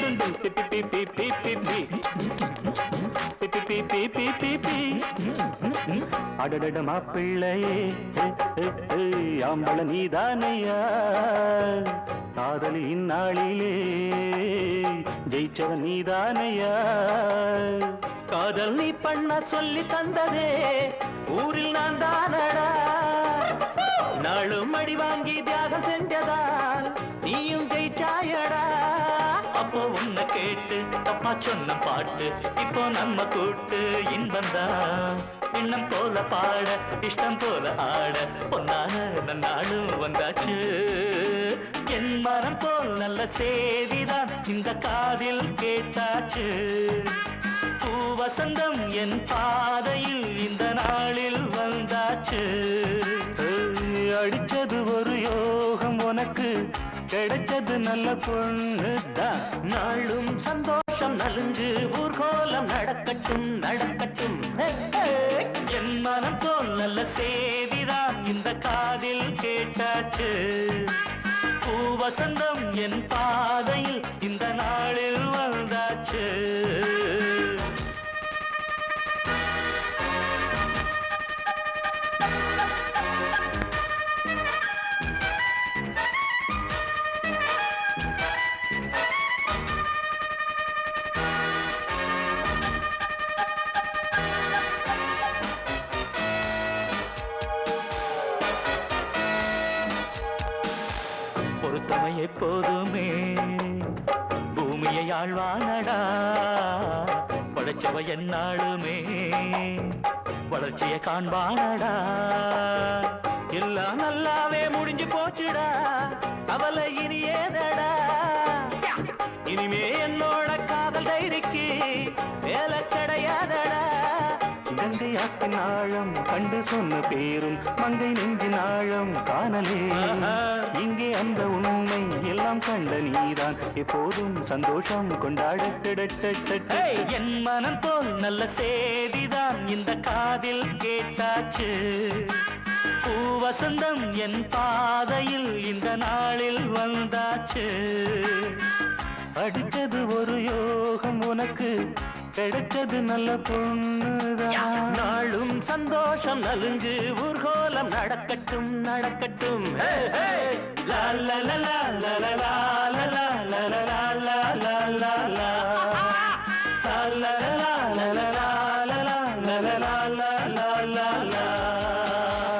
டுண்டு பிப்பி பிப்பி பிப்பி பிப்பி பிப்பி பிப்பி பிப்பி அடடட மாப்பிள்ளையே ஆம்பள நீதானையா காதலி இந்நாளிலே ஜெயிச்சவ நீதானையா காதல் நீ பண்ண சொல்லி தந்ததே ஊரில் நான் தானடா நாளும் அடி வாங்கி தியாகம் செஞ்சதால் நீயும் அப்போ உன்னை கேட்டு அப்பா சொன்ன பாட்டு இப்போ நம்ம கூட்டு இன்பந்தா இன்னம் போல பாட இஷ்டம் போல ஆட பொன்னான நாளும் வந்தாச்சு. என் மரம் போல் நல்ல செய்திதான் இந்த காதில் கேட்டாச்சு. பூ வசந்தம் என் பாதையில் இந்த நாளில் வந்தாச்சு. அடிச்சது ஒரு யோகம் உனக்கு. கிடைச்சது நல்ல பொண்ணு தான் நாளும் சந்தோஷம் நலுங்கு ஊர்கோலம் நடக்கட்டும் நடக்கட்டும். என் மனம் போல் நல்ல செய்திதான் இந்த காதில் கேட்டாச்சு. பூ வசந்தம் என் பாதையில் இந்த எப்போதுமே பூமியை ஆழ்வானடா. படைச்சவ என்னாளுமே வளர்ச்சியை காண்பானடா. எல்லாம் நல்லாவே முடிஞ்சு போச்சுடா. அவளை இனி ஏதடா. இனிமே என்னோட கங்கை ஆற்றின் ஆழம் கண்டு சொன்ன பேரும் மங்கை நெஞ்சின் ஆழம் காணலே. இங்கே அந்த உண்மை எல்லாம் கண்ட நீதான். எப்போதும் சந்தோஷம் கொண்டாட என் மனம் போல் நல்ல செய்திதான் இந்த காதில் கேட்டாச்சு. பூ வசந்தம் என் பாதையில் இந்த நாளில் வந்தாச்சு. அடிச்சது ஒரு யோகம் உனக்கு. கிடைச்சது நல்ல பொண்ணுதான் நாளும் சந்தோஷம் நலுங்கு ஊர்கோலம் நடக்கட்டும் நடக்கட்டும் லா